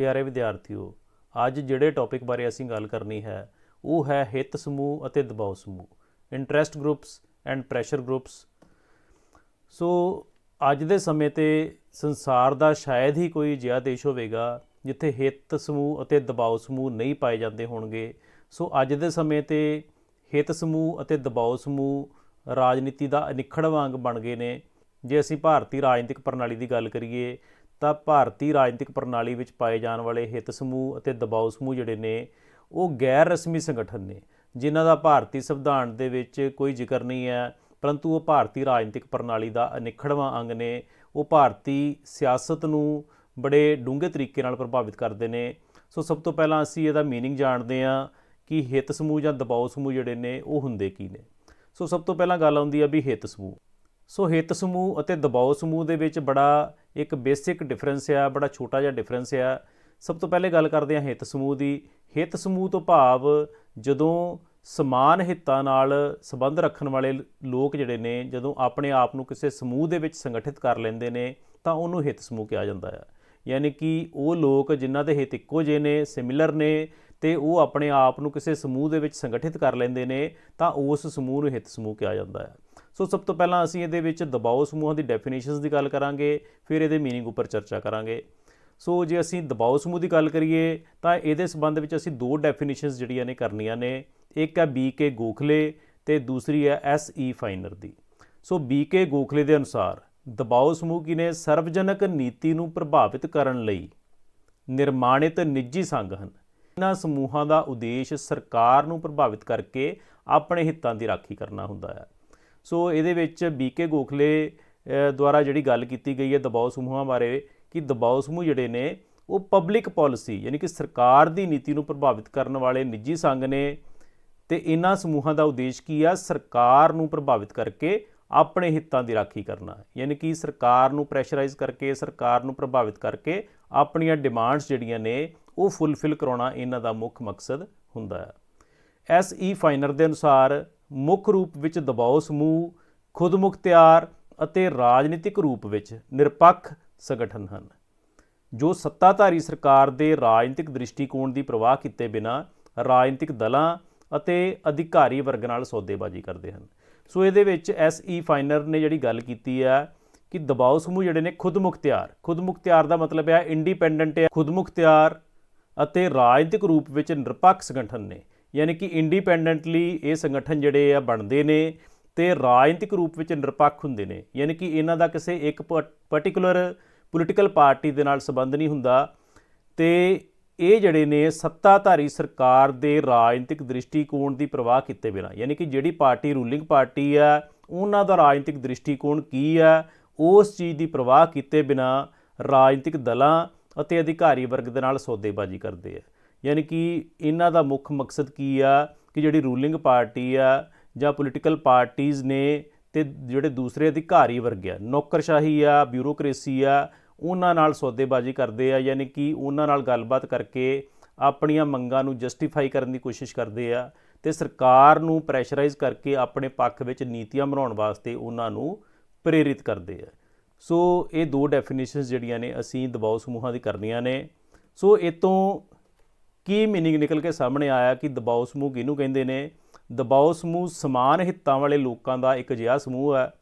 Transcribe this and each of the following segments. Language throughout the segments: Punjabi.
ਪਿਆਰੇ ਵਿਦਿਆਰਥੀਓ, ਅੱਜ ਜਿਹੜੇ ਟੌਪਿਕ ਬਾਰੇ ਅਸੀਂ ਗੱਲ ਕਰਨੀ ਹੈ, ਉਹ ਹੈ ਹਿੱਤ ਸਮੂਹ ਅਤੇ ਦਬਾਅ ਸਮੂਹ interest groups and pressure groups so ਅੱਜ ਦੇ ਸਮੇਂ ਤੇ ਸੰਸਾਰ ਦਾ ਸ਼ਾਇਦ ਹੀ ਕੋਈ ਅਜਿਹਾ ਦੇਸ਼ ਹੋਵੇਗਾ, ਜਿੱਥੇ ਹਿੱਤ ਸਮੂਹ ਅਤੇ ਦਬਾਅ ਸਮੂਹ ਨਹੀਂ ਪਾਏ ਜਾਂਦੇ ਹੋਣਗੇ। ਸੋ ਅੱਜ ਦੇ ਸਮੇਂ ਤੇ ਹਿੱਤ ਸਮੂਹ ਅਤੇ ਦਬਾਅ ਸਮੂਹ ਰਾਜਨੀਤੀ ਦਾ ਅਨਿੱਖੜਵਾਂ ਵਾਂਗ ਬਣ ਗਏ ਨੇ। ਜੇ ਅਸੀਂ ਭਾਰਤੀ ਰਾਜਨੀਤਿਕ ਪ੍ਰਣਾਲੀ ਦੀ ਗੱਲ ਕਰੀਏ ਤਾਂ ਭਾਰਤੀ ਰਾਜਨੀਤਿਕ ਪ੍ਰਣਾਲੀ ਵਿੱਚ ਪਾਏ ਜਾਣ ਵਾਲੇ ਹਿੱਤ ਸਮੂਹ ਅਤੇ ਦਬਾਅ ਸਮੂਹ ਜਿਹੜੇ ਨੇ ਉਹ ਗੈਰ ਰਸਮੀ ਸੰਗਠਨ ਨੇ ਜਿਨ੍ਹਾਂ ਦਾ ਭਾਰਤੀ ਸੰਵਿਧਾਨ ਦੇ ਵਿੱਚ ਕੋਈ ਜ਼ਿਕਰ ਨਹੀਂ ਹੈ ਪਰੰਤੂ ਉਹ ਭਾਰਤੀ ਰਾਜਨੀਤਿਕ ਪ੍ਰਣਾਲੀ ਦਾ ਅਨਿੱਖੜਵਾਂ ਅੰਗ ਨੇ ਉਹ ਭਾਰਤੀ ਸਿਆਸਤ ਨੂੰ ਬੜੇ ਡੂੰਘੇ ਤਰੀਕੇ ਨਾਲ ਪ੍ਰਭਾਵਿਤ ਕਰਦੇ ਨੇ ਸੋ ਸਭ ਤੋਂ ਪਹਿਲਾਂ ਅਸੀਂ ਇਹਦਾ मीनिंग ਜਾਣਦੇ ਹਾਂ ਕਿ ਹਿੱਤ ਸਮੂਹ ਜਾਂ ਦਬਾਅ ਸਮੂਹ ਜਿਹੜੇ ਨੇ ਉਹ ਹੁੰਦੇ ਕੀ ਨੇ ਸੋ ਸਭ ਤੋਂ ਪਹਿਲਾਂ ਗੱਲ ਆਉਂਦੀ ਹੈ ਵੀ ਹਿੱਤ ਸਮੂਹ ਸੋ ਹਿੱਤ ਸਮੂਹ ਅਤੇ ਦਬਾਅ ਸਮੂਹ ਦੇ ਵਿੱਚ ਬੜਾ ਇੱਕ ਬੇਸਿਕ ਡਿਫਰੈਂਸ ਆ, ਬੜਾ ਛੋਟਾ ਜਿਹਾ ਡਿਫਰੈਂਸ ਆ। ਸਭ ਤੋਂ ਪਹਿਲੇ ਗੱਲ ਕਰਦੇ ਹਾਂ ਹਿੱਤ ਸਮੂਹ ਦੀ। ਹਿੱਤ ਸਮੂਹ ਤੋਂ ਭਾਵ ਜਦੋਂ ਸਮਾਨ ਹਿੱਤਾਂ ਨਾਲ ਸੰਬੰਧ ਰੱਖਣ ਵਾਲੇ ਲੋਕ ਜਿਹੜੇ ਨੇ, ਜਦੋਂ ਆਪਣੇ ਆਪ ਨੂੰ ਕਿਸੇ ਸਮੂਹ ਦੇ ਵਿੱਚ ਸੰਗਠਿਤ ਕਰ ਲੈਂਦੇ ਨੇ, ਤਾਂ ਉਹਨੂੰ ਹਿੱਤ ਸਮੂਹ ਕਿਹਾ ਜਾਂਦਾ ਹੈ ਯਾਨੀ ਕਿ ਉਹ ਲੋਕ ਜਿਨ੍ਹਾਂ ਦੇ ਹਿੱਤ ਇੱਕੋ ਜਿਹੇ ਨੇ ਸਿਮਿਲਰ ਨੇ, ਤੇ ਉਹ ਆਪਣੇ ਆਪ ਨੂੰ ਕਿਸੇ ਸਮੂਹ ਦੇ ਵਿੱਚ ਸੰਗਠਿਤ ਕਰ ਲੈਂਦੇ ਨੇ, ਤਾਂ ਉਸ ਸਮੂਹ ਨੂੰ ਹਿੱਤ ਸਮੂਹ ਕਿਹਾ ਜਾਂਦਾ ਹੈ ਸੋ ਸਭ ਤੋਂ ਪਹਿਲਾਂ ਅਸੀਂ ਇਹਦੇ ਵਿੱਚ ਦਬਾਓ ਸਮੂਹਾਂ ਦੀ ਡੈਫੀਨੇਸ਼ਨਸ ਦੀ ਗੱਲ ਕਰਾਂਗੇ, ਫਿਰ ਇਹਦੇ ਮੀਨਿੰਗ ਉੱਪਰ ਚਰਚਾ ਕਰਾਂਗੇ। ਸੋ ਜੇ ਅਸੀਂ ਦਬਾਓ ਸਮੂਹ ਦੀ ਗੱਲ ਕਰੀਏ, ਤਾਂ ਇਹਦੇ ਸੰਬੰਧ ਵਿੱਚ ਅਸੀਂ ਦੋ ਡੈਫੀਨੇਸ਼ਨਸ ਜਿਹੜੀਆਂ ਨੇ ਕਰਨੀਆਂ ਨੇ। ਇੱਕ ਹੈ ਬੀ ਕੇ ਗੋਖਲੇ ਤੇ ਦੂਸਰੀ ਹੈ ਐਸ ਈ ਫਾਈਨਰ ਦੀ। ਸੋ ਬੀ ਕੇ ਗੋਖਲੇ ਦੇ ਅਨੁਸਾਰ ਦਬਾਓ ਸਮੂਹ ਕੀ ਨੇ ਸਰਵਜਨਕ ਨੀਤੀ ਨੂੰ ਪ੍ਰਭਾਵਿਤ ਕਰਨ ਲਈ ਨਿਰਮਾਣਿਤ ਨਿੱਜੀ ਸੰਘ ਹਨ। ਇਹਨਾਂ ਸਮੂਹਾਂ ਦਾ ਉਦੇਸ਼ ਸਰਕਾਰ ਨੂੰ ਪ੍ਰਭਾਵਿਤ ਕਰਕੇ ਆਪਣੇ ਹਿੱਤਾਂ ਦੀ ਰਾਖੀ ਕਰਨਾ ਹੁੰਦਾ ਹੈ। ਸੋ ਇਹਦੇ ਵਿੱਚ ਬੀਕੇ ਗੋਖਲੇ ਦੁਆਰਾ ਜਿਹੜੀ ਗੱਲ ਕੀਤੀ ਗਈ ਹੈ ਦਬਾਅ ਸਮੂਹਾਂ ਬਾਰੇ ਕਿ ਦਬਾਅ ਸਮੂਹ ਜਿਹੜੇ ਨੇ, ਉਹ ਪਬਲਿਕ ਪਾਲਿਸੀ ਯਾਨੀ ਕਿ ਸਰਕਾਰ ਦੀ ਨੀਤੀ ਨੂੰ ਪ੍ਰਭਾਵਿਤ ਕਰਨ ਵਾਲੇ ਨਿੱਜੀ ਸੰਘ ਨੇ ਤੇ ਇਹਨਾਂ ਸਮੂਹਾਂ ਦਾ ਉਦੇਸ਼ ਕੀ ਆ? ਸਰਕਾਰ ਨੂੰ ਪ੍ਰਭਾਵਿਤ ਕਰਕੇ ਆਪਣੇ ਹਿੱਤਾਂ ਦੀ ਰਾਖੀ ਕਰਨਾ। ਯਾਨੀ ਕਿ ਸਰਕਾਰ ਨੂੰ ਪ੍ਰੈਸ਼ਰਾਈਜ਼ ਕਰਕੇ, ਸਰਕਾਰ ਨੂੰ ਪ੍ਰਭਾਵਿਤ ਕਰਕੇ ਆਪਣੀਆਂ ਡਿਮਾਂਡਸ ਜਿਹੜੀਆਂ ਨੇ, ਉਹ ਫੁੱਲਫਿਲ ਕਰਾਉਣਾ ਇਹਨਾਂ ਦਾ ਮੁੱਖ ਮਕਸਦ ਹੁੰਦਾ ਹੈ। ਐਸ ਈ ਫਾਈਨਰ ਦੇ ਅਨੁਸਾਰ ਮੁੱਖ ਰੂਪ ਵਿੱਚ ਦਬਾਓ ਸਮੂਹ ਖੁਦਮੁਖਤਿਆਰ ਅਤੇ ਰਾਜਨੀਤਿਕ ਰੂਪ ਵਿੱਚ ਨਿਰਪੱਖ ਸੰਗਠਨ ਹਨ, ਜੋ ਸੱਤਾਧਾਰੀ ਸਰਕਾਰ ਦੇ ਰਾਜਨੀਤਿਕ ਦ੍ਰਿਸ਼ਟੀਕੋਣ ਦੀ ਪ੍ਰਵਾਹ ਕੀਤੇ ਬਿਨਾ ਰਾਜਨੀਤਿਕ ਦਲਾਂ ਅਤੇ ਅਧਿਕਾਰੀ ਵਰਗ ਨਾਲ ਸੌਦੇਬਾਜ਼ੀ ਕਰਦੇ ਹਨ। ਸੋ ਇਹਦੇ ਵਿੱਚ ਐਸ ਈ ਫਾਈਨਰ ਨੇ ਜਿਹੜੀ ਗੱਲ ਕੀਤੀ ਹੈ ਕਿ ਦਬਾਅ ਸਮੂਹ ਜਿਹੜੇ ਨੇ ਖੁਦਮੁਖਤਿਆਰ ਖੁਦਮੁਖਤਿਆਰ ਦਾ ਮਤਲਬ ਹੈ ਇੰਡੀਪੈਂਡੈਂਟ ਹੈ ਖੁਦਮੁਖਤਿਆਰ ਅਤੇ ਰਾਜਨੀਤਿਕ ਰੂਪ ਵਿੱਚ ਨਿਰਪੱਖ ਸੰਗਠਨ ਨੇ। ਯਾਨੀ ਕਿ ਇੰਡੀਪੈਂਡੈਂਟਲੀ ਇਹ ਸੰਗਠਨ ਜਿਹੜੇ ਆ ਬਣਦੇ ਨੇ ਤੇ ਰਾਜਨੀਤਿਕ ਰੂਪ ਵਿੱਚ ਨਿਰਪੱਖ ਹੁੰਦੇ ਨੇ। ਯਾਨੀ ਕਿ ਇਹਨਾਂ ਦਾ ਕਿਸੇ ਇੱਕ ਪਾਰਟਿਕੂਲਰ ਪੋਲੀਟੀਕਲ ਪਾਰਟੀ ਦੇ ਨਾਲ ਸੰਬੰਧ ਨਹੀਂ ਹੁੰਦਾ ਤੇ ਇਹ ਜਿਹੜੇ ਨੇ ਸੱਤਾਧਾਰੀ ਸਰਕਾਰ ਦੇ ਰਾਜਨੀਤਿਕ ਦ੍ਰਿਸ਼ਟੀਕੋਣ ਦੀ ਪ੍ਰਵਾਹ ਕੀਤੇ ਬਿਨਾ, ਯਾਨੀ ਕਿ ਜਿਹੜੀ ਪਾਰਟੀ ਰੂਲਿੰਗ ਪਾਰਟੀ ਆ, ਉਹਨਾਂ ਦਾ ਰਾਜਨੀਤਿਕ ਦ੍ਰਿਸ਼ਟੀਕੋਣ ਕੀ ਆ, ਉਸ ਚੀਜ਼ ਦੀ ਪ੍ਰਵਾਹ ਕੀਤੇ ਬਿਨਾ ਰਾਜਨੀਤਿਕ ਦਲਾਂ ਅਤੇ ਅਧਿਕਾਰੀ ਵਰਗ ਦੇ ਨਾਲ ਸੌਦੇਬਾਜ਼ੀ ਕਰਦੇ ਆ। ਯਾਨੀ ਕਿ ਇਹਨਾਂ ਦਾ ਮੁੱਖ ਮਕਸਦ ਕੀ ਆ? ਕਿ ਜਿਹੜੀ ਰੂਲਿੰਗ ਪਾਰਟੀ ਆ ਜਾਂ ਪੋਲੀਟੀਕਲ ਪਾਰਟੀਆਂ ਨੇ ਤੇ ਜਿਹੜੇ ਦੂਸਰੇ ਅਧਿਕਾਰੀ ਵਰਗ ਆ, ਨੌਕਰਸ਼ਾਹੀ ਆ ਬਿਊਰੋਕ੍ਰੇਸੀ ਆ, ਉਹਨਾਂ ਨਾਲ ਸੌਦੇਬਾਜ਼ੀ ਕਰਦੇ ਆ, ਯਾਨੀ ਕਿ ਉਹਨਾਂ ਨਾਲ ਗੱਲਬਾਤ ਕਰਕੇ ਆਪਣੀਆਂ ਮੰਗਾਂ ਨੂੰ ਜਸਟੀਫਾਈ ਕਰਨ ਦੀ ਕੋਸ਼ਿਸ਼ ਕਰਦੇ ਆ ਤੇ ਸਰਕਾਰ ਨੂੰ ਪ੍ਰੈਸ਼ਰਾਈਜ਼ ਕਰਕੇ ਆਪਣੇ ਪੱਖ ਵਿੱਚ ਨੀਤੀਆਂ ਬਣਾਉਣ ਵਾਸਤੇ ਉਹਨਾਂ ਨੂੰ ਪ੍ਰੇਰਿਤ ਕਰਦੇ ਆ। ਸੋ ਇਹ ਦੋ ਡੈਫੀਨੇਸ਼ਨਸ ਜਿਹੜੀਆਂ ਨੇ, ਅਸੀਂ ਦਬਾਅ ਸਮੂਹਾਂ ਦੀ ਕਰਨੀਆਂ ਨੇ। ਸੋ ਇਹ ਤੋਂ ਕੀ ਮੀਨਿੰਗ ਨਿਕਲ ਕੇ ਸਾਹਮਣੇ ਆਇਆ ਕਿ ਦਬਾਅ ਸਮੂਹ ਕਿਹਨੂੰ ਕਹਿੰਦੇ ਨੇ? ਦਬਾਅ ਸਮੂਹ ਸਮਾਨ ਹਿੱਤਾਂ ਵਾਲੇ ਲੋਕਾਂ ਦਾ ਇੱਕ ਅਜਿਹਾ ਸਮੂਹ ਹੈ।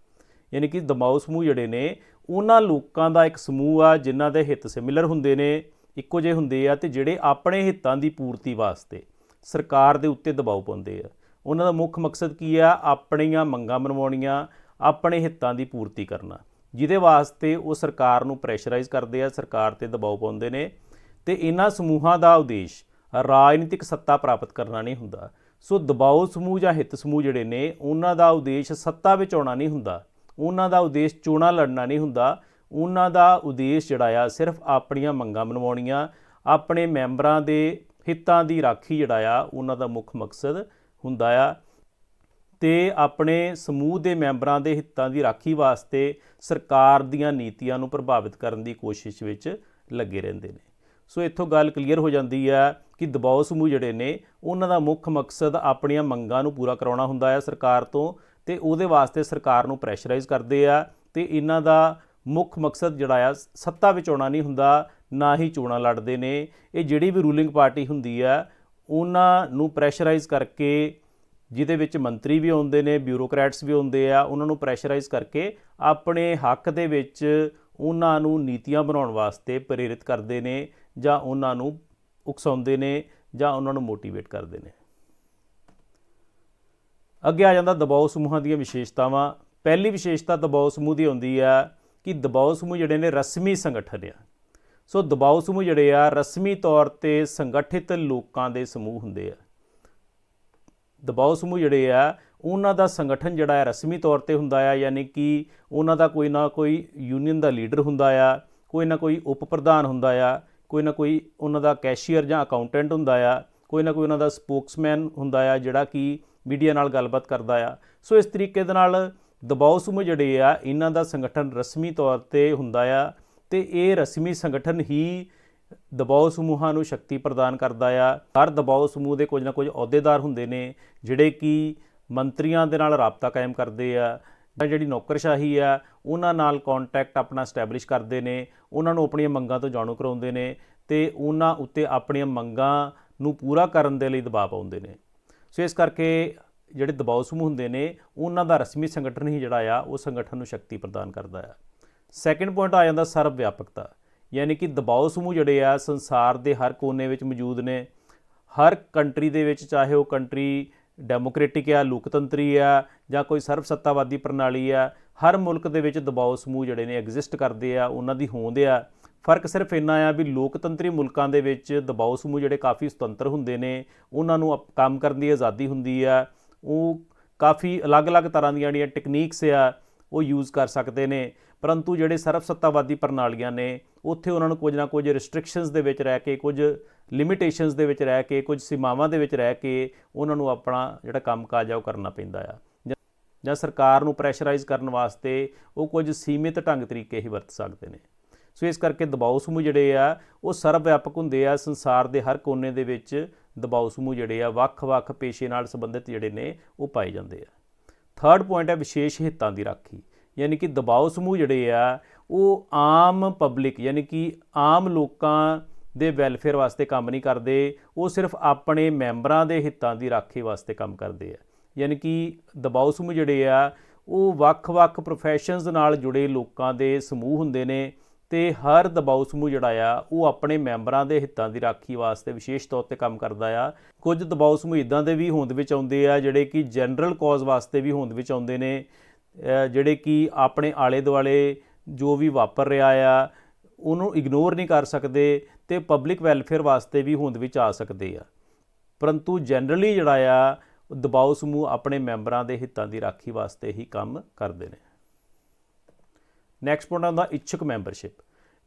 ਯਾਨੀ ਕਿ ਦਬਾਅ ਸਮੂਹ ਜਿਹੜੇ ਨੇ, ਉਹਨਾਂ ਲੋਕਾਂ ਦਾ ਇੱਕ ਸਮੂਹ ਆ ਜਿਨ੍ਹਾਂ ਦੇ ਹਿੱਤ ਸਿਮਿਲਰ ਹੁੰਦੇ ਨੇ, ਇੱਕੋ ਜਿਹੇ ਹੁੰਦੇ ਆ ਤੇ ਜਿਹੜੇ ਆਪਣੇ ਹਿੱਤਾਂ ਦੀ ਪੂਰਤੀ ਵਾਸਤੇ ਸਰਕਾਰ ਦੇ ਉੱਤੇ ਦਬਾਅ ਪਾਉਂਦੇ ਆ। ਉਹਨਾਂ ਦਾ ਮੁੱਖ ਮਕਸਦ ਕੀ ਆ? ਆਪਣੀਆਂ ਮੰਗਾਂ ਮਨਵਾਉਣੀਆਂ, ਆਪਣੇ ਹਿੱਤਾਂ ਦੀ ਪੂਰਤੀ ਕਰਨਾ। ਜਿਹਦੇ ਵਾਸਤੇ ਉਹ ਸਰਕਾਰ ਨੂੰ ਪ੍ਰੈਸ਼ਰਾਈਜ਼ ਕਰਦੇ ਆ, ਸਰਕਾਰ ਤੇ ਦਬਾਅ ਪਾਉਂਦੇ ਨੇ ਤੇ ਇਹਨਾਂ ਸਮੂਹਾਂ ਦਾ ਉਦੇਸ਼ ਰਾਜਨੀਤਿਕ ਸੱਤਾ ਪ੍ਰਾਪਤ ਕਰਨਾ ਨਹੀਂ ਹੁੰਦਾ। ਸੋ ਦਬਾਓ ਸਮੂਹ ਜਾਂ ਹਿੱਤ ਸਮੂਹ ਜਿਹੜੇ ਨੇ, ਉਹਨਾਂ ਦਾ ਉਦੇਸ਼ ਸੱਤਾ ਵਿੱਚ ਆਉਣਾ ਨਹੀਂ ਹੁੰਦਾ। ਉਹਨਾਂ ਦਾ ਉਦੇਸ਼ ਚੋਣਾਂ ਲੜਨਾ ਨਹੀਂ ਹੁੰਦਾ। ਉਹਨਾਂ ਦਾ ਉਦੇਸ਼ ਜਿਹੜਾ ਆ, ਸਿਰਫ ਆਪਣੀਆਂ ਮੰਗਾਂ ਮਨਵਾਉਣੀਆਂ। ਆਪਣੇ ਮੈਂਬਰਾਂ ਦੇ ਹਿੱਤਾਂ ਦੀ ਰਾਖੀ ਜਿਹੜਾ ਆ, ਉਹਨਾਂ ਦਾ ਮੁੱਖ ਮਕਸਦ ਹੁੰਦਾ ਆ। ਤੇ ਆਪਣੇ ਸਮੂਹ ਦੇ ਮੈਂਬਰਾਂ ਦੇ ਹਿੱਤਾਂ ਦੀ ਰਾਖੀ ਵਾਸਤੇ ਸਰਕਾਰ ਦੀਆਂ ਨੀਤੀਆਂ ਨੂੰ ਪ੍ਰਭਾਵਿਤ ਕਰਨ ਦੀ ਕੋਸ਼ਿਸ਼ ਵਿੱਚ ਲੱਗੇ ਰਹਿੰਦੇ ਨੇ। ਸੋ ਇੱਥੋਂ ਗੱਲ ਕਲੀਅਰ ਹੋ ਜਾਂਦੀ ਹੈ ਕਿ ਦਬਾਅ ਸਮੂਹ ਜਿਹੜੇ ਨੇ, ਉਹਨਾਂ ਦਾ ਮੁੱਖ ਮਕਸਦ ਆਪਣੀਆਂ ਮੰਗਾਂ ਨੂੰ ਪੂਰਾ ਕਰਾਉਣਾ ਹੁੰਦਾ ਹੈ ਸਰਕਾਰ ਤੋਂ ਤੇ ਉਹਦੇ ਵਾਸਤੇ ਸਰਕਾਰ ਨੂੰ ਪ੍ਰੈਸ਼ਰਾਈਜ਼ ਕਰਦੇ ਆ ਤੇ ਇਹਨਾਂ ਦਾ ਮੁੱਖ ਮਕਸਦ ਜਿਹੜਾ ਆ, ਸੱਤਾ ਵਿੱਚ ਆਉਣਾ ਨਹੀਂ ਹੁੰਦਾ, ਨਾ ਹੀ ਚੋਣਾਂ ਲੜਦੇ ਨੇ। ਇਹ ਜਿਹੜੀ ਵੀ ਰੂਲਿੰਗ ਪਾਰਟੀ ਹੁੰਦੀ ਆ, ਉਹਨਾਂ ਨੂੰ ਪ੍ਰੈਸ਼ਰਾਈਜ਼ ਕਰਕੇ ਜਿਹਦੇ ਵਿੱਚ ਮੰਤਰੀ ਵੀ ਆਉਂਦੇ ਨੇ, ਬਿਊਰੋਕਰੈਟਸ ਵੀ ਹੁੰਦੇ ਆ, ਉਹਨਾਂ ਨੂੰ ਪ੍ਰੈਸ਼ਰਾਈਜ਼ ਕਰਕੇ ਆਪਣੇ ਹੱਕ ਦੇ ਵਿੱਚ ਉਹਨਾਂ ਨੂੰ ਨੀਤੀਆਂ ਬਣਾਉਣ ਵਾਸਤੇ ਪ੍ਰੇਰਿਤ ਕਰਦੇ ਨੇ। ਜਾਂ ਉਹਨਾਂ ਨੂੰ ਉਕਸਾਉਂਦੇ ਨੇ ਜਾਂ ਉਹਨਾਂ ਨੂੰ ਮੋਟੀਵੇਟ ਕਰਦੇ ਨੇ। ਅੱਗੇ ਆ ਜਾਂਦਾ ਦਬਾਅ ਸਮੂਹਾਂ ਦੀਆਂ ਵਿਸ਼ੇਸ਼ਤਾਵਾਂ। ਪਹਿਲੀ ਵਿਸ਼ੇਸ਼ਤਾ ਦਬਾਅ ਸਮੂਹ ਦੀ ਹੁੰਦੀ ਆ ਕਿ ਦਬਾਅ ਸਮੂਹ ਜਿਹੜੇ ਨੇ ਰਸਮੀ ਸੰਗਠਨ ਆ। ਸੋ ਦਬਾਅ ਸਮੂਹ ਜਿਹੜੇ ਆ ਰਸਮੀ ਤੌਰ ਤੇ ਸੰਗਠਿਤ ਲੋਕਾਂ ਦੇ ਸਮੂਹ ਹੁੰਦੇ ਆ। ਦਬਾਅ ਸਮੂਹ ਜਿਹੜੇ ਆ, ਉਹਨਾਂ ਦਾ ਸੰਗਠਨ ਜਿਹੜਾ ਹੈ ਰਸਮੀ ਤੌਰ ਤੇ ਹੁੰਦਾ ਆ, ਯਾਨੀ ਕਿ ਉਹਨਾਂ ਦਾ ਕੋਈ ਨਾ ਕੋਈ ਯੂਨੀਅਨ ਦਾ ਲੀਡਰ ਹੁੰਦਾ ਆ, ਕੋਈ ਨਾ ਕੋਈ ਉਪ ਪ੍ਰਧਾਨ ਹੁੰਦਾ ਆ ਕੋਈ ਨਾ ਕੋਈ ਉਹਨਾਂ ਦਾ ਕੈਸ਼ੀਅਰ ਜਾਂ ਅਕਾਊਂਟੈਂਟ ਹੁੰਦਾ ਆ, ਕੋਈ ਨਾ ਕੋਈ ਉਹਨਾਂ ਦਾ ਸਪੋਕਸਮੈਨ ਹੁੰਦਾ ਆ ਜਿਹੜਾ ਕਿ ਮੀਡੀਆ ਨਾਲ ਗੱਲਬਾਤ ਕਰਦਾ ਆ। ਸੋ ਇਸ ਤਰੀਕੇ ਦੇ ਨਾਲ ਦਬਾਅ ਸਮੂਹ ਜਿਹੜੇ ਆ, ਇਹਨਾਂ ਦਾ ਸੰਗਠਨ ਰਸਮੀ ਤੌਰ ਤੇ ਹੁੰਦਾ ਆ ਤੇ ਇਹ ਰਸਮੀ ਸੰਗਠਨ ਹੀ ਦਬਾਅ ਸਮੂਹਾਂ ਨੂੰ ਸ਼ਕਤੀ ਪ੍ਰਦਾਨ ਕਰਦਾ ਆ। ਹਰ ਦਬਾਅ ਸਮੂਹ ਦੇ ਕੁਝ ਨਾ ਕੁਝ ਅਹੁਦੇਦਾਰ ਹੁੰਦੇ ਨੇ, ਜਿਹੜੇ ਕਿ ਮੰਤਰੀਆਂ ਦੇ ਨਾਲ ਰਾਬਤਾ ਕਾਇਮ ਕਰਦੇ ਆ ਜਿਹੜੀ ਨੌਕਰਸ਼ਾਹੀ ਆ, ਉਹਨਾਂ ਨਾਲ ਕੰਟੈਕਟ ਆਪਣਾ ਸਟੈਬਲਿਸ਼ ਕਰਦੇ ਨੇ, ਉਹਨਾਂ ਨੂੰ ਆਪਣੀਆਂ ਮੰਗਾਂ ਤੋਂ ਜਾਣੂ ਕਰਾਉਂਦੇ ਨੇ ਤੇ ਉਹਨਾਂ ਉੱਤੇ ਆਪਣੀਆਂ ਮੰਗਾਂ ਨੂੰ ਪੂਰਾ ਕਰਨ ਦੇ ਲਈ ਦਬਾਅ ਪਾਉਂਦੇ ਨੇ। ਸੋ ਇਸ ਕਰਕੇ ਜਿਹੜੇ ਦਬਾਅ ਸਮੂਹ ਹੁੰਦੇ ਨੇ, ਉਹਨਾਂ ਦਾ ਰਸਮੀ ਸੰਗਠਨ ਹੀ ਜਿਹੜਾ ਆ, ਉਹ ਸੰਗਠਨ ਨੂੰ ਸ਼ਕਤੀ ਪ੍ਰਦਾਨ ਕਰਦਾ ਆ। ਸੈਕੰਡ ਪੁਆਇੰਟ ਆ ਜਾਂਦਾ ਸਰਵ ਵਿਆਪਕਤਾ ਯਾਨੀ ਕਿ ਦਬਾਅ ਸਮੂਹ ਜਿਹੜੇ ਆ, ਸੰਸਾਰ ਦੇ ਹਰ ਕੋਨੇ ਵਿੱਚ ਮੌਜੂਦ ਨੇ। ਹਰ ਕੰਟਰੀ ਦੇ ਵਿੱਚ, ਚਾਹੇ ਉਹ ਕੰਟਰੀ ਡੈਮੋਕ੍ਰੈਟਿਕ ਆ, ਲੋਕਤੰਤਰੀ ਆ, ਜਾਂ ਕੋਈ ਸਰਵ ਸੱਤਾਵਾਦੀ ਪ੍ਰਣਾਲੀ ਆ, ਹਰ ਮੁਲਕ ਦੇ ਵਿੱਚ ਦਬਾਅ ਸਮੂਹ ਜਿਹੜੇ ਨੇ ਐਗਜ਼ਿਸਟ ਕਰਦੇ ਆ, ਉਹਨਾਂ ਦੀ ਹੋਂਦ ਆ। ਫ਼ਰਕ ਸਿਰਫ ਇੰਨਾ ਆ ਵੀ ਲੋਕਤੰਤਰੀ ਮੁਲਕਾਂ ਦੇ ਵਿੱਚ ਦਬਾਅ ਸਮੂਹ ਜਿਹੜੇ ਕਾਫੀ ਸੁਤੰਤਰ ਹੁੰਦੇ ਨੇ, ਉਹਨਾਂ ਨੂੰ ਅਪ- ਕੰਮ ਕਰਨ ਦੀ ਆਜ਼ਾਦੀ ਹੁੰਦੀ ਆ। ਉਹ ਕਾਫੀ ਅਲੱਗ-ਅਲੱਗ ਤਰ੍ਹਾਂ ਦੀਆਂ ਜਿਹੜੀਆਂ ਟੈਕਨੀਕਸ ਆ ਉਹ ਯੂਜ਼ ਕਰ ਸਕਦੇ ਨੇ। ਪਰੰਤੂ ਜਿਹੜੇ ਸਰਵਸੱਤਾਵਾਦੀ ਪ੍ਰਣਾਲੀਆਂ ਨੇ, ਉੱਥੇ ਉਹਨਾਂ ਨੂੰ ਕੁਝ ਨਾ ਕੁਝ ਰਿਸਟ੍ਰਿਕਸ਼ਨਸ ਦੇ ਵਿੱਚ ਰਹਿ ਕੇ, ਕੁਝ ਲਿਮਿਟੇਸ਼ਨਸ ਦੇ ਵਿੱਚ ਰਹਿ ਕੇ, ਕੁਝ ਸੀਮਾਵਾਂ ਦੇ ਵਿੱਚ ਰਹਿ ਕੇ ਉਹਨਾਂ ਨੂੰ ਆਪਣਾ ਜਿਹੜਾ ਕੰਮਕਾਜ ਆ ਉਹ ਕਰਨਾ ਪੈਂਦਾ ਆ। ਜਾਂ- ਜਾਂ ਸਰਕਾਰ ਨੂੰ ਪ੍ਰੈਸ਼ਰਾਈਜ਼ ਕਰਨ ਵਾਸਤੇ ਉਹ ਕੁਝ ਸੀਮਿਤ ਢੰਗ ਤਰੀਕੇ ਹੀ ਵਰਤ ਸਕਦੇ ਨੇ। ਸੋ ਇਸ ਕਰਕੇ ਦਬਾਅ ਸਮੂਹ ਜਿਹੜੇ ਆ, ਉਹ ਸਰਵ ਵਿਆਪਕ ਹੁੰਦੇ ਆ, ਸੰਸਾਰ ਦੇ ਹਰ ਕੋਨੇ ਦੇ ਵਿੱਚ ਦਬਾਅ ਸਮੂਹ ਜਿਹੜੇ ਆ, ਵੱਖ-ਵੱਖ ਪੇਸ਼ੇ ਨਾਲ ਸੰਬੰਧਿਤ ਜਿਹੜੇ ਨੇ, ਉਹ ਪਾਏ ਜਾਂਦੇ ਆ। ਥਰਡ ਪੁਆਇੰਟ ਹੈ ਵਿਸ਼ੇਸ਼ ਹਿੱਤਾਂ ਦੀ ਰਾਖੀ। ਯਾਨੀ ਕਿ ਦਬਾਅ ਸਮੂਹ ਜਿਹੜੇ ਆ, ਉਹ ਆਮ ਪਬਲਿਕ ਯਾਨੀ ਕਿ ਆਮ ਲੋਕਾਂ ਦੇ ਵੈਲਫੇਅਰ ਵਾਸਤੇ ਕੰਮ ਨਹੀਂ ਕਰਦੇ, ਉਹ ਸਿਰਫ ਆਪਣੇ ਮੈਂਬਰਾਂ ਦੇ ਹਿੱਤਾਂ ਦੀ ਰਾਖੀ ਵਾਸਤੇ ਕੰਮ ਕਰਦੇ ਆ। ਯਾਨੀ ਕਿ ਦਬਾਅ ਸਮੂਹ ਜਿਹੜੇ ਆ, ਉਹ ਵੱਖ-ਵੱਖ ਪ੍ਰੋਫੈਸ਼ਨਸ ਨਾਲ ਜੁੜੇ ਲੋਕਾਂ ਦੇ ਸਮੂਹ ਹੁੰਦੇ ਨੇ ਤੇ ਹਰ ਦਬਾਅ ਸਮੂਹ ਜਿਹੜਾ ਆ, ਉਹ ਆਪਣੇ ਮੈਂਬਰਾਂ ਦੇ ਹਿੱਤਾਂ ਦੀ ਰਾਖੀ ਵਾਸਤੇ ਵਿਸ਼ੇਸ਼ ਤੌਰ ਤੇ ਕੰਮ ਕਰਦਾ ਆ। ਕੁਝ ਦਬਾਅ ਸਮੂਹ ਇਦਾਂ ਦੇ ਵੀ ਹੋਂਦ ਵਿੱਚ ਆਉਂਦੇ ਆ, ਜਿਹੜੇ ਕਿ ਜਨਰਲ ਕਾਜ਼ ਵਾਸਤੇ ਵੀ ਹੋਂਦ ਵਿੱਚ ਆਉਂਦੇ ਨੇ। ਜਿਹੜੇ ਕਿ ਆਪਣੇ ਆਲੇ ਦੁਆਲੇ ਜੋ ਵੀ ਵਾਪਰ ਰਿਹਾ ਆ, ਉਹਨੂੰ ਇਗਨੋਰ ਨਹੀਂ ਕਰ ਸਕਦੇ ਤੇ ਪਬਲਿਕ ਵੈਲਫੇਅਰ ਵਾਸਤੇ ਵੀ ਹੋਂਦ ਵਿੱਚ ਆ ਸਕਦੇ ਆ। ਪਰੰਤੂ ਜਨਰਲੀ ਜਿਹੜਾ ਆ ਉਹ ਦਬਾਅ ਸਮੂਹ ਆਪਣੇ ਮੈਂਬਰਾਂ ਦੇ ਹਿੱਤਾਂ ਦੀ ਰਾਖੀ ਵਾਸਤੇ ਹੀ ਕੰਮ ਕਰਦੇ ਨੇ। ਨੈਕਸਟ ਪੁਆਇੰਟ ਆਉਂਦਾ ਇੱਛੁਕ ਮੈਂਬਰਸ਼ਿਪ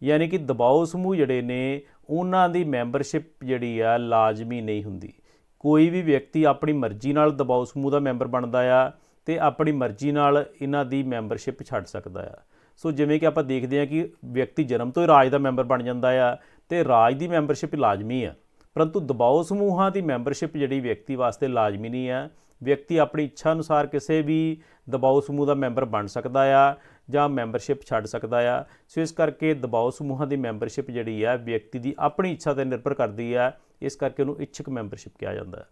ਯਾਨੀ ਕਿ ਦਬਾਅ ਸਮੂਹ ਜਿਹੜੇ ਨੇ, ਉਹਨਾਂ ਦੀ ਮੈਂਬਰਸ਼ਿਪ ਜਿਹੜੀ ਆ ਲਾਜ਼ਮੀ ਨਹੀਂ ਹੁੰਦੀ। ਕੋਈ ਵੀ ਵਿਅਕਤੀ ਆਪਣੀ ਮਰਜ਼ੀ ਨਾਲ ਦਬਾਅ ਸਮੂਹ ਦਾ ਮੈਂਬਰ ਬਣਦਾ ਆ ਤੇ ਆਪਣੀ ਮਰਜ਼ੀ ਨਾਲ ਇਹਨਾਂ ਦੀ ਮੈਂਬਰਸ਼ਿਪ ਛੱਡ ਸਕਦਾ ਆ। ਸੋ ਜਿਵੇਂ ਕਿ ਆਪਾਂ ਦੇਖਦੇ ਹਾਂ ਕਿ ਵਿਅਕਤੀ ਜਨਮ ਤੋਂ ਹੀ ਰਾਜ ਦਾ ਮੈਂਬਰ ਬਣ ਜਾਂਦਾ ਆ ਤੇ ਰਾਜ ਦੀ ਮੈਂਬਰਸ਼ਿਪ ਲਾਜ਼ਮੀ ਆ। ਪਰੰਤੂ ਦਬਾਅ ਸਮੂਹਾਂ ਦੀ ਮੈਂਬਰਸ਼ਿਪ ਜਿਹੜੀ ਵਿਅਕਤੀ ਵਾਸਤੇ ਲਾਜ਼ਮੀ ਨਹੀਂ ਆ ਵਿਅਕਤੀ ਆਪਣੀ ਇੱਛਾ ਅਨੁਸਾਰ ਕਿਸੇ ਵੀ ਦਬਾਅ ਸਮੂਹ ਦਾ ਮੈਂਬਰ ਬਣ ਸਕਦਾ ਆ ਜਾਂ ਮੈਂਬਰਸ਼ਿਪ ਛੱਡ ਸਕਦਾ ਆ। ਸੋ ਇਸ ਕਰਕੇ ਦਬਾਅ ਸਮੂਹਾਂ ਦੀ ਮੈਂਬਰਸ਼ਿਪ ਜਿਹੜੀ ਆ, ਵਿਅਕਤੀ ਦੀ ਆਪਣੀ ਇੱਛਾ ਤੇ ਨਿਰਭਰ ਕਰਦੀ ਆ। ਇਸ ਕਰਕੇ ਉਹਨੂੰ ਇੱਛਕ ਮੈਂਬਰਸ਼ਿਪ ਕਿਹਾ ਜਾਂਦਾ ਹੈ।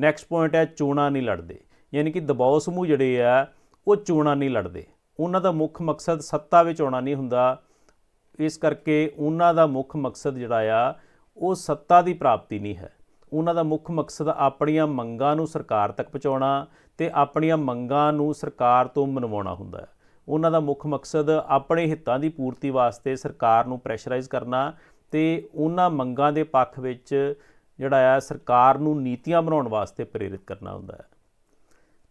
ਨੈਕਸਟ ਪੁਆਇੰਟ ਹੈ ਚੋਣਾਂ ਨਹੀਂ ਲੜਦੇ। ਯਾਨੀ ਕਿ ਦਬਾਅ ਸਮੂਹ ਜਿਹੜੇ ਆ, ਉਹ ਚੋਣਾਂ ਨਹੀਂ ਲੜਦੇ। ਉਹਨਾਂ ਦਾ ਮੁੱਖ ਮਕਸਦ ਸੱਤਾ ਵਿੱਚ ਆਉਣਾ ਨਹੀਂ ਹੁੰਦਾ। ਇਸ ਕਰਕੇ ਉਹਨਾਂ ਦਾ ਮੁੱਖ ਮਕਸਦ ਜਿਹੜਾ ਆ, ਉਹ ਸੱਤਾ ਦੀ ਪ੍ਰਾਪਤੀ ਨਹੀਂ ਹੈ। ਉਹਨਾਂ ਦਾ ਮੁੱਖ ਮਕਸਦ ਆਪਣੀਆਂ ਮੰਗਾਂ ਨੂੰ ਸਰਕਾਰ ਤੱਕ ਪਹੁੰਚਾਉਣਾ ਤੇ ਆਪਣੀਆਂ ਮੰਗਾਂ ਨੂੰ ਸਰਕਾਰ ਤੋਂ ਮਨਵਾਉਣਾ ਹੁੰਦਾ ਹੈ। ਉਹਨਾਂ ਦਾ ਮੁੱਖ ਮਕਸਦ ਆਪਣੇ ਹਿੱਤਾਂ ਦੀ ਪੂਰਤੀ ਵਾਸਤੇ ਸਰਕਾਰ ਨੂੰ ਪ੍ਰੈਸ਼ਰਾਈਜ਼ ਕਰਨਾ ਤੇ ਉਹਨਾਂ ਮੰਗਾਂ ਦੇ ਪੱਖ ਵਿੱਚ ਜਿਹੜਾ ਆ ਸਰਕਾਰ ਨੂੰ ਨੀਤੀਆਂ ਬਣਾਉਣ ਵਾਸਤੇ ਪ੍ਰੇਰਿਤ ਕਰਨਾ ਹੁੰਦਾ ਹੈ।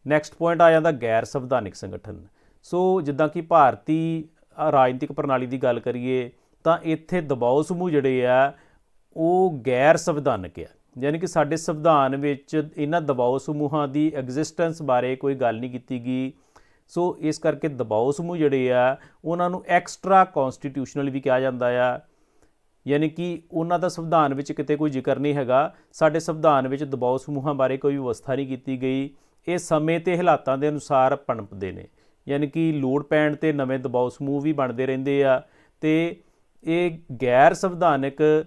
ਨੈਕਸਟ ਪੁਆਇੰਟ ਆ ਜਾਂਦਾ ਗੈਰ ਸੰਵਿਧਾਨਿਕ ਸੰਗਠਨ। ਸੋ ਜਿੱਦਾਂ ਕਿ ਭਾਰਤੀ ਰਾਜਨੀਤਿਕ ਪ੍ਰਣਾਲੀ ਦੀ ਗੱਲ ਕਰੀਏ ਤਾਂ ਇੱਥੇ ਦਬਾਅ ਸਮੂਹ ਜਿਹੜੇ ਆ, ਉਹ ਗੈਰ ਸੰਵਿਧਾਨਕ ਆ। ਯਾਨੀ ਕਿ ਸਾਡੇ ਸੰਵਿਧਾਨ ਵਿੱਚ ਇਹਨਾਂ ਦਬਾਅ ਸਮੂਹਾਂ ਦੀ ਐਗਜ਼ਿਸਟੈਂਸ ਬਾਰੇ ਕੋਈ ਗੱਲ ਨਹੀਂ ਕੀਤੀ ਗਈ। ਸੋ ਇਸ ਕਰਕੇ ਦਬਾਅ ਸਮੂਹ ਜਿਹੜੇ ਆ, ਉਹਨਾਂ ਨੂੰ ਐਕਸਟਰਾ ਕਨਸਟੀਟਿਊਸ਼ਨਲ ਵੀ ਕਿਹਾ ਜਾਂਦਾ ਆ। ਯਾਨੀ ਕਿ ਉਹਨਾਂ ਦਾ ਸੰਵਿਧਾਨ ਵਿੱਚ ਕਿਤੇ ਕੋਈ ਜ਼ਿਕਰ ਨਹੀਂ ਹੈਗਾ। ਸਾਡੇ ਸੰਵਿਧਾਨ ਵਿੱਚ ਦਬਾਅ ਸਮੂਹਾਂ ਬਾਰੇ ਕੋਈ ਵਿਵਸਥਾ ਨਹੀਂ ਕੀਤੀ ਗਈ। ਇਹ ਸਮੇਂ ਤੇ ਹਾਲਾਤਾਂ ਦੇ ਅਨੁਸਾਰ ਪਣਪਦੇ ਨੇ। ਯਾਨੀ ਕਿ ਲੋੜ ਪੈਣ ਤੇ ਨਵੇਂ ਦਬਾਅ ਸਮੂਹ ਵੀ ਬਣਦੇ ਰਹਿੰਦੇ ਆ। ਤੇ ਇਹ ਗੈਰ ਸੰਵਿਧਾਨਕ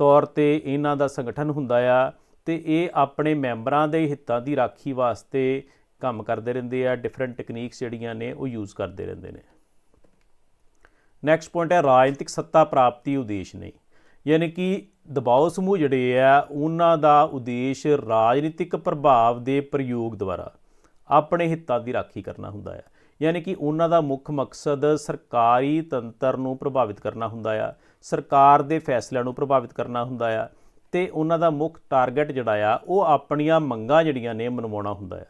ਤੌਰ ਤੇ ਇਹਨਾਂ ਦਾ ਸੰਗਠਨ ਹੁੰਦਾ ਆ ਤੇ ਇਹ ਆਪਣੇ ਮੈਂਬਰਾਂ ਦੇ ਹਿੱਤਾਂ ਦੀ ਰਾਖੀ ਵਾਸਤੇ ਕੰਮ ਕਰਦੇ ਰਹਿੰਦੇ ਆ ਡਿਫਰੈਂਟ ਟੈਕਨੀਕਸ ਜਿਹੜੀਆਂ ਨੇ ਉਹ ਯੂਜ਼ ਕਰਦੇ ਰਹਿੰਦੇ ਨੇ। ਨੈਕਸਟ ਪੁਆਇੰਟ ਹੈ ਰਾਜਨੀਤਿਕ ਸੱਤਾ ਪ੍ਰਾਪਤੀ ਉਦੇਸ਼ ਨਹੀਂ। ਯਾਨੀ ਕਿ ਦਬਾਅ ਸਮੂਹ ਜਿਹੜੇ ਆ, ਉਹਨਾਂ ਦਾ ਉਦੇਸ਼ ਰਾਜਨੀਤਿਕ ਪ੍ਰਭਾਵ ਦੇ ਪ੍ਰਯੋਗ ਦੁਆਰਾ ਆਪਣੇ ਹਿੱਤਾਂ ਦੀ ਰਾਖੀ ਕਰਨਾ ਹੁੰਦਾ ਹੈ ਯਾਨੀ ਕਿ ਉਹਨਾਂ ਦਾ ਮੁੱਖ ਮਕਸਦ ਸਰਕਾਰੀ ਤੰਤਰ ਨੂੰ ਪ੍ਰਭਾਵਿਤ ਕਰਨਾ ਹੁੰਦਾ ਆ, ਸਰਕਾਰ ਦੇ ਫੈਸਲਿਆਂ ਨੂੰ ਪ੍ਰਭਾਵਿਤ ਕਰਨਾ ਹੁੰਦਾ ਆ ਤੇ ਉਹਨਾਂ ਦਾ ਮੁੱਖ ਟਾਰਗੇਟ ਜਿਹੜਾ ਆ, ਉਹ ਆਪਣੀਆਂ ਮੰਗਾਂ ਜਿਹੜੀਆਂ ਨੇ ਮਨਵਾਉਣਾ ਹੁੰਦਾ ਆ।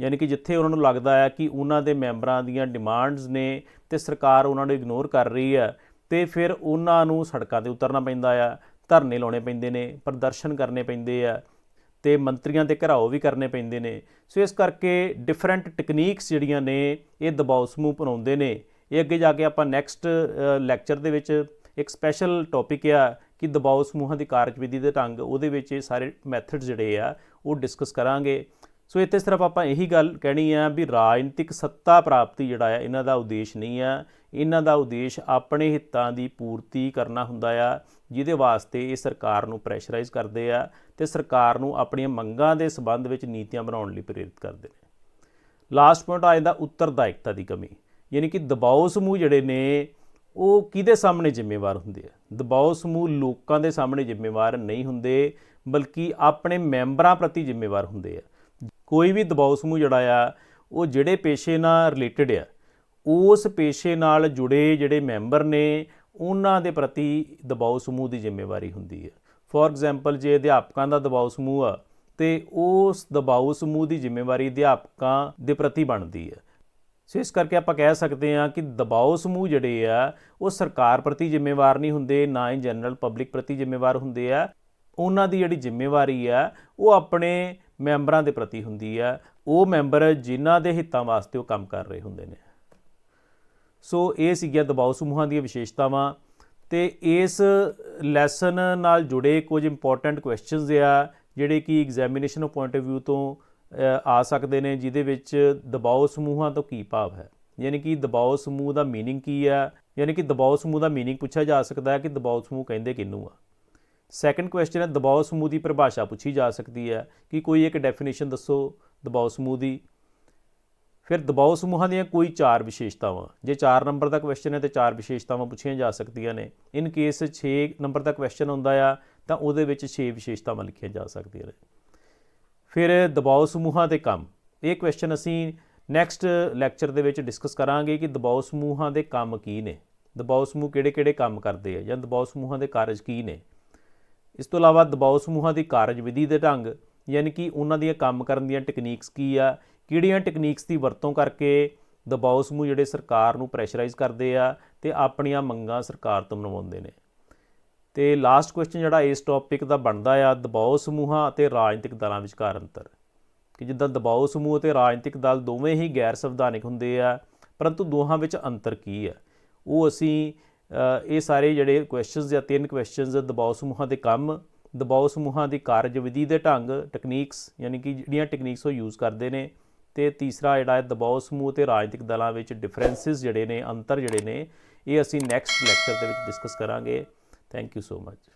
ਯਾਨੀ ਕਿ ਜਿੱਥੇ ਉਹਨਾਂ ਨੂੰ ਲੱਗਦਾ ਆ ਕਿ ਉਹਨਾਂ ਦੇ ਮੈਂਬਰਾਂ ਦੀਆਂ ਡਿਮਾਂਡਸ ਨੇ ਤੇ ਸਰਕਾਰ ਉਹਨਾਂ ਨੂੰ ਇਗਨੋਰ ਕਰ ਰਹੀ ਆ ਤੇ ਫਿਰ ਉਹਨਾਂ ਨੂੰ ਸੜਕਾਂ ਤੇ ਉਤਰਨਾ ਪੈਂਦਾ ਆ, ਧਰਨੇ ਲਾਉਣੇ ਪੈਂਦੇ ਨੇ, ਪ੍ਰਦਰਸ਼ਨ ਕਰਨੇ ਪੈਂਦੇ ਆ ਤੇ ਮੰਤਰੀਆਂ ਦੇ ਘਰਾਓ ਵੀ ਕਰਨੇ ਪੈਂਦੇ ਨੇ। ਸੋ ਇਸ ਕਰਕੇ ਡਿਫਰੈਂਟ ਟੈਕਨੀਕਸ ਜਿਹੜੀਆਂ ਨੇ, ਇਹ ਦਬਾਅ ਸਮੂਹ ਬਣਾਉਂਦੇ ਨੇ। ਇਹ ਅੱਗੇ ਜਾ ਕੇ ਆਪਾਂ ਨੈਕਸਟ ਲੈਕਚਰ ਦੇ ਵਿੱਚ ਇੱਕ ਸਪੈਸ਼ਲ ਟੌਪਿਕ ਆ ਕਿ ਦਬਾਅ ਸਮੂਹਾਂ ਦੀ ਕਾਰਜਵਿਧੀ ਦੇ ਢੰਗ, ਉਹਦੇ ਵਿੱਚ ਇਹ ਸਾਰੇ ਮੈਥਡਸ ਜਿਹੜੇ ਆ, ਉਹ ਡਿਸਕਸ ਕਰਾਂਗੇ। ਸੋ ਇੱਥੇ ਸਿਰਫ ਆਪਾਂ ਇਹੀ ਗੱਲ ਕਹਿਣੀ ਆ ਵੀ ਰਾਜਨੀਤਿਕ ਸੱਤਾ ਪ੍ਰਾਪਤੀ ਜਿਹੜਾ ਆ, ਇਹਨਾਂ ਦਾ ਉਦੇਸ਼ ਨਹੀਂ ਆ। ਇਹਨਾਂ ਦਾ ਉਦੇਸ਼ ਆਪਣੇ ਹਿੱਤਾਂ ਦੀ ਪੂਰਤੀ ਕਰਨਾ ਹੁੰਦਾ ਆ, ਜਿਹਦੇ ਵਾਸਤੇ ਇਹ ਸਰਕਾਰ ਨੂੰ ਪ੍ਰੈਸ਼ਰਾਈਜ਼ ਕਰਦੇ ਆ ਤੇ ਸਰਕਾਰ ਨੂੰ ਆਪਣੀਆਂ ਮੰਗਾਂ ਦੇ ਸਬੰਧ ਵਿੱਚ ਨੀਤੀਆਂ ਬਣਾਉਣ ਲਈ ਪ੍ਰੇਰਿਤ ਕਰਦੇ ਨੇ। ਲਾਸਟ ਪੁਆਇੰਟ ਆ ਜਾਂਦਾ ਉੱਤਰਦਾਇਕਤਾ ਦੀ ਕਮੀ। ਯਾਨੀ ਕਿ ਦਬਾਅ ਸਮੂਹ ਜਿਹੜੇ ਨੇ, ਉਹ ਕਿਹਦੇ ਸਾਹਮਣੇ ਜ਼ਿੰਮੇਵਾਰ ਹੁੰਦੇ ਆ? ਦਬਾਅ ਸਮੂਹ ਲੋਕਾਂ ਦੇ ਸਾਹਮਣੇ ਜ਼ਿੰਮੇਵਾਰ ਨਹੀਂ ਹੁੰਦੇ, ਬਲਕਿ ਆਪਣੇ ਮੈਂਬਰਾਂ ਪ੍ਰਤੀ ਜ਼ਿੰਮੇਵਾਰ ਹੁੰਦੇ ਆ। ਕੋਈ ਵੀ ਦਬਾਅ ਸਮੂਹ ਜਿਹੜਾ ਆ, ਉਹ ਜਿਹੜੇ ਪੇਸ਼ੇ ਨਾਲ ਰਿਲੇਟਡ ਆ, ਉਸ ਪੇਸ਼ੇ ਨਾਲ ਜੁੜੇ ਜਿਹੜੇ ਮੈਂਬਰ ਨੇ, ਉਹਨਾਂ ਦੇ ਪ੍ਰਤੀ ਦਬਾਅ ਸਮੂਹ ਦੀ ਜ਼ਿੰਮੇਵਾਰੀ ਹੁੰਦੀ ਹੈ ਫੋਰ ਐਗਜ਼ਾਮਪਲ ਜੇ ਅਧਿਆਪਕਾਂ ਦਾ ਦਬਾਅ ਸਮੂਹ ਆ, ਤੇ ਉਸ ਦਬਾਅ ਸਮੂਹ ਦੀ ਜ਼ਿੰਮੇਵਾਰੀ ਅਧਿਆਪਕਾਂ ਦੇ ਪ੍ਰਤੀ ਬਣਦੀ ਹੈ ਸੋ ਇਸ ਕਰਕੇ ਆਪਾਂ ਕਹਿ ਸਕਦੇ ਹਾਂ ਕਿ ਦਬਾਅ ਸਮੂਹ ਜਿਹੜੇ ਆ, ਉਹ ਸਰਕਾਰ ਪ੍ਰਤੀ ਜ਼ਿੰਮੇਵਾਰ ਨਹੀਂ ਹੁੰਦੇ, ਨਾ ਹੀ ਜਨਰਲ ਪਬਲਿਕ ਪ੍ਰਤੀ ਜ਼ਿੰਮੇਵਾਰ ਹੁੰਦੇ ਆ। ਉਹਨਾਂ ਦੀ ਜਿਹੜੀ ਜ਼ਿੰਮੇਵਾਰੀ ਆ, ਉਹ ਆਪਣੇ ਮੈਂਬਰਾਂ ਦੇ ਪ੍ਰਤੀ ਹੁੰਦੀ ਹੈ, ਉਹ ਮੈਂਬਰ ਜਿਨ੍ਹਾਂ ਦੇ ਹਿੱਤਾਂ ਵਾਸਤੇ ਉਹ ਕੰਮ ਕਰ ਰਹੇ ਹੁੰਦੇ ਨੇ। ਸੋ ਇਹ ਸੀਗੀਆਂ ਦਬਾਅ ਸਮੂਹਾਂ ਦੀਆਂ ਵਿਸ਼ੇਸ਼ਤਾਵਾਂ ਤੇ ਇਸ ਲੈਸਨ ਨਾਲ ਜੁੜੇ ਕੁਝ ਇੰਪੋਰਟੈਂਟ ਕੁਐਸਚਨਸ ਆ, ਜਿਹੜੇ ਕਿ ਐਗਜ਼ਾਮੀਨੇਸ਼ਨ ਪੁਆਇੰਟ ਆਫ ਵਿਊ ਤੋਂ ਆ ਸਕਦੇ ਨੇ, ਜਿਹਦੇ ਵਿੱਚ ਦਬਾਅ ਸਮੂਹਾਂ ਤੋਂ ਕੀ ਭਾਵ ਹੈ। ਯਾਨੀ ਕਿ ਦਬਾਅ ਸਮੂਹ ਦਾ ਮੀਨਿੰਗ ਕੀ ਹੈ ਯਾਨੀ ਕਿ ਦਬਾਅ ਸਮੂਹ ਦਾ ਮੀਨਿੰਗ ਪੁੱਛਿਆ ਜਾ ਸਕਦਾ ਹੈ ਕਿ ਦਬਾਅ ਸਮੂਹ ਕਹਿੰਦੇ ਕਿੰਨੂੰ ਆ? ਸੈਕੰਡ ਕੁਐਸਚਨ ਹੈ ਦਬਾਅ ਸਮੂਹ ਦੀ ਪਰਿਭਾਸ਼ਾ ਪੁੱਛੀ ਜਾ ਸਕਦੀ ਹੈ ਕਿ ਕੋਈ ਇੱਕ ਡੈਫੀਨੇਸ਼ਨ ਦੱਸੋ ਦਬਾਅ ਸਮੂਹ ਦੀ। ਫਿਰ ਦਬਾਅ ਸਮੂਹਾਂ ਦੀਆਂ ਕੋਈ ਚਾਰ ਵਿਸ਼ੇਸ਼ਤਾਵਾਂ, ਜੇ 4 ਨੰਬਰ ਦਾ ਕੁਐਸਚਨ ਹੈ ਤੇ ਚਾਰ ਵਿਸ਼ੇਸ਼ਤਾਵਾਂ ਪੁੱਛੀਆਂ ਜਾ ਸਕਦੀਆਂ ਨੇ। ਇਨ ਕੇਸ 6 ਨੰਬਰ ਦਾ ਕੁਐਸਚਨ ਹੁੰਦਾ ਆ, ਤਾਂ ਉਹਦੇ ਵਿੱਚ 6 ਵਿਸ਼ੇਸ਼ਤਾਵਾਂ ਲਿਖੀਆਂ ਜਾ ਸਕਦੀਆਂ ਨੇ। ਫਿਰ ਦਬਾਅ ਸਮੂਹਾਂ ਦੇ ਕੰਮ, ਇਹ ਕੁਐਸਚਨ ਅਸੀਂ ਨੈਕਸਟ ਲੈਕਚਰ ਦੇ ਵਿੱਚ ਡਿਸਕਸ ਕਰਾਂਗੇ ਕਿ ਦਬਾਅ ਸਮੂਹਾਂ ਦੇ ਕੰਮ ਕੀ ਨੇ। ਦਬਾਅ ਸਮੂਹ ਕਿਹੜੇ-ਕਿਹੜੇ ਕੰਮ ਕਰਦੇ ਆ ਜਾਂ ਦਬਾਅ ਸਮੂਹਾਂ ਦੇ ਕਾਰਜ ਕੀ ਨੇ। ਇਸ ਤੋਂ ਇਲਾਵਾ ਦਬਾਅ ਸਮੂਹਾਂ ਦੀ ਕਾਰਜਵਿਧੀ ਦੇ ਢੰਗ, ਯਾਨੀ ਕਿ ਉਹਨਾਂ ਦੀਆਂ ਕੰਮ ਕਰਨ ਦੀਆਂ ਟੈਕਨੀਕਸ ਕੀ ਆ, ਕਿਹੜੀਆਂ ਟੈਕਨੀਕਸ ਦੀ ਵਰਤੋਂ ਕਰਕੇ ਦਬਾਅ ਸਮੂਹ ਜਿਹੜੇ ਸਰਕਾਰ ਨੂੰ ਪ੍ਰੈਸ਼ਰਾਈਜ਼ ਕਰਦੇ ਆ ਤੇ ਆਪਣੀਆਂ ਮੰਗਾਂ ਸਰਕਾਰ ਤੋਂ ਮਨਵਾਉਂਦੇ ਨੇ। ਤੇ ਲਾਸਟ ਕੁਐਸਚਨ ਜਿਹੜਾ ਇਸ ਟੌਪਿਕ ਦਾ ਬਣਦਾ ਆ ਦਬਾਅ ਸਮੂਹਾਂ ਅਤੇ ਰਾਜਨੀਤਿਕ ਦਲਾਂ ਵਿਚਕਾਰ ਅੰਤਰ। ਕਿ ਜਿੱਦਾਂ ਦਬਾਅ ਸਮੂਹ ਅਤੇ ਰਾਜਨੀਤਿਕ ਦਲ ਦੋਵੇਂ ਹੀ ਗੈਰ ਸੰਵਿਧਾਨਿਕ ਹੁੰਦੇ ਆ, ਪਰੰਤੂ ਦੋਹਾਂ ਵਿੱਚ ਅੰਤਰ ਕੀ ਆ? ਉਹ ਅਸੀਂ ਇਹ ਸਾਰੇ ਜਿਹੜੇ ਕੁਐਸਚਨਸ ਜਾਂ ਤਿੰਨ ਕੁਐਸਚਨਸ ਦਬਾਅ ਸਮੂਹਾਂ ਦੇ ਕੰਮ ਦਬਾਅ ਸਮੂਹਾਂ ਦੀ ਕਾਰਜਵਿਧੀ ਦੇ ਢੰਗ ਟੈਕਨੀਕਸ ਯਾਨੀ ਕਿ ਜਿਹੜੀਆਂ ਟੈਕਨੀਕਸ ਉਹ ਯੂਜ਼ ਕਰਦੇ ਨੇ ਤੇ ਤੀਸਰਾ ਜਿਹੜਾ ਹੈ ਦਬਾਅ ਸਮੂਹ ਤੇ ਰਾਜਨੀਤਿਕ ਦਲਾਂ ਵਿੱਚ ਡਿਫਰੈਂਸਿਸ ਜਿਹੜੇ ਨੇ, ਅੰਤਰ ਜਿਹੜੇ ਨੇ, ਇਹ ਅਸੀਂ ਨੈਕਸਟ ਲੈਕਚਰ ਦੇ ਵਿੱਚ ਡਿਸਕਸ ਕਰਾਂਗੇ। Thank you so much